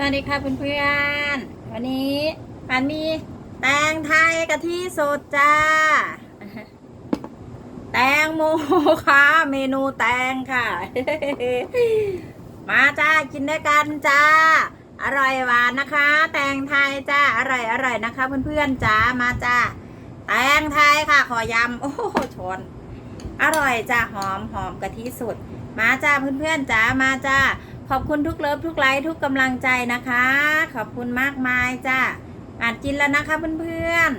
สวัสดีค่ะเพื่อนๆ วันนี้ปันมีแตงไทยกะทิสดจ้า แตงโมค่ะ เมนูแตงค่ะ มาจ้ากินด้วยกันจ้า อร่อยหวานนะคะ แตงไทยจ้า อร่อยอร่อยนะคะ เพื่อนๆจ้า มาจ้า แตงไทยค่ะ ขอยำ โอ้โหชน อร่อยจ้า หอมหอมกะทิสด มาจ้าเพื่อนๆจ้า มาจ้า ขอบคุณทุกเลิฟทุกไลค์ทุกกำลังใจนะคะ ขอบคุณมากมายจ้าอ่านกินแล้วนะคะเพื่อน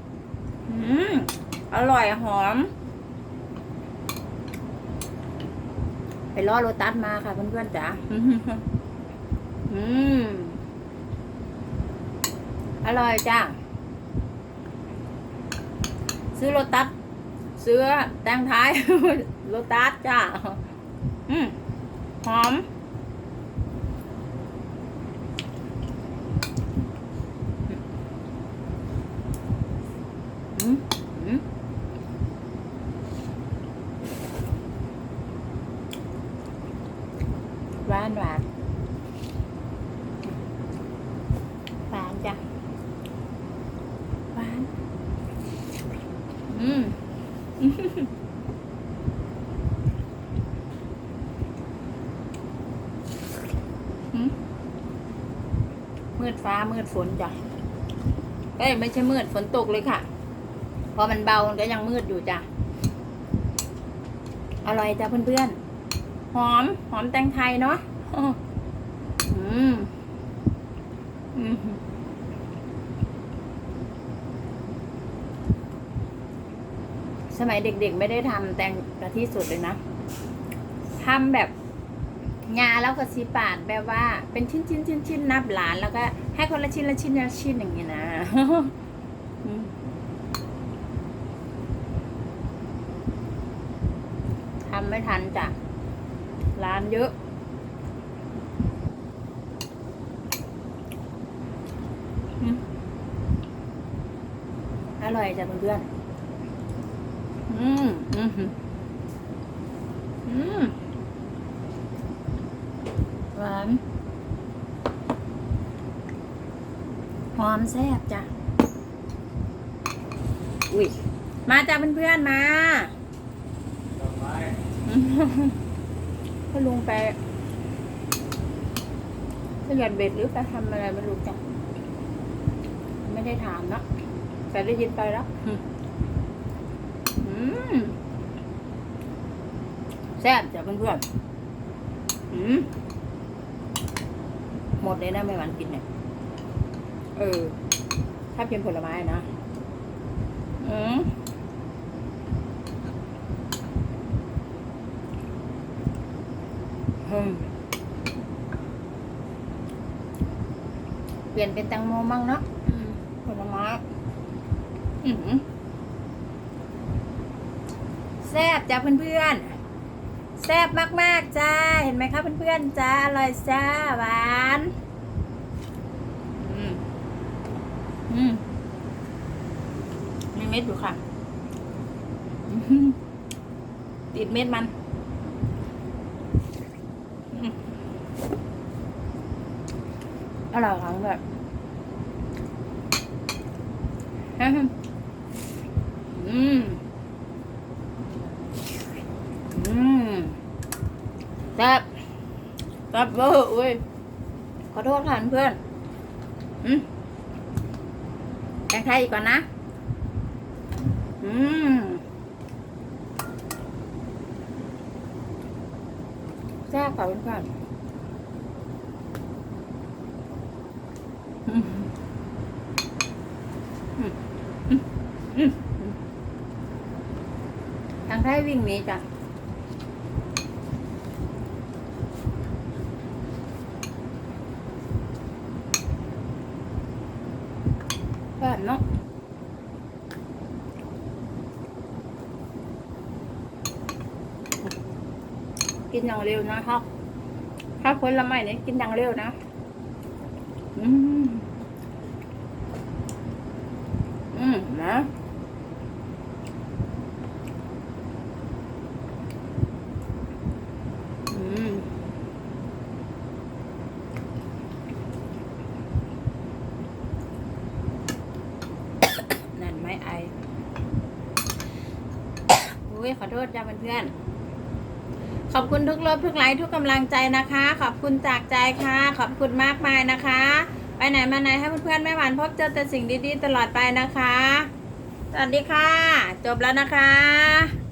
ๆอืมอร่อยหอม ไปล่อโรตัสมาค่ะเพื่อนๆจ้าอืมอร่อยจ้าซื้อโรตัสซื้อแตงไทยโรตัสจ้าอืมหอม อืมอืมหวานหวานหวานจ้ะหวาน อืมอืมมืดฟ้ามืดฝนจ้ะเอ้ยไม่ใช่มืดฝนตกเลยค่ะ พอมันเบามันก็ยังมืดอยู่จ้ะ อร่อยจ้ะเพื่อนๆ หอม หอมแตงไทยเนาะ อืมอืมสมัยเด็กๆไม่ได้ทำแตงกะทิสุดเลยนะทำแบบงาแล้วก็สีปาดแบบว่า เป็นชิ้นชิ้นชิ้นชิ้นๆนับหลานแล้วก็ให้คนละชิ้นละชิ้นละชิ้นอย่างนี้นะทำไม่ทันจ้ะร้านเยอะ อร่อยจ้ะเพื่อนๆอืมอืมอืมหวานหอมแซ่บจ้ะ อุ้ย มาจ้ะเพื่อนๆ มาพ่อลุงไปขยันเบ็ดหรือไปทำอะไรไม่รู้จักไม่ได้ถามเนอะ แต่ได้ยินไปแล้ว อืมแซ่บจ้ะเพื่อนๆอืมหมดเลยนะไม่หวานกินเนี่ย เออ ถ้าเป็นผลไม้นะ อืมอืมเปลี่ยนเป็นแตงโมมั่งเนาะอืมผลไม้อืม แซ่บจ้าเพื่อนๆ แซ่บมากๆจ้า เห็นไหมคะเพื่อนๆจ้า อร่อยจ้า หวานอืมอืมมีเม็ดอยู่ค่ะ ติดเม็ดมันอร่อยครั้งแบบอืม อืม แซ่บแซ่บเวอร์อุ้ยขอโทษค่ะเพื่อนอืมแกงไทยอีกก่อนนะ อืมแซ่บค่ะเพื่อนๆอืมอืมอืมอืมทางไทยวิ่งหนี้จ้ะ แบบเนาะกินอย่างเร็วนะครับ ถ้าผลไม้เนี่ยกินอย่างเร็วนะ อืม อืมนะ อืม ไออุ้ยขอโทษจ้าเพื่อนๆขอบคุณทุกลบทุกไลค์ทุกกำลังใจนะคะ ขอบคุณจากใจค่ะ ขอบคุณมากมายนะคะ ไปไหนมาไหนให้เพื่อนๆแม่หวานพบเจอแต่สิ่งดีๆตลอดไปนะคะ สวัสดีค่ะ จบแล้วนะคะ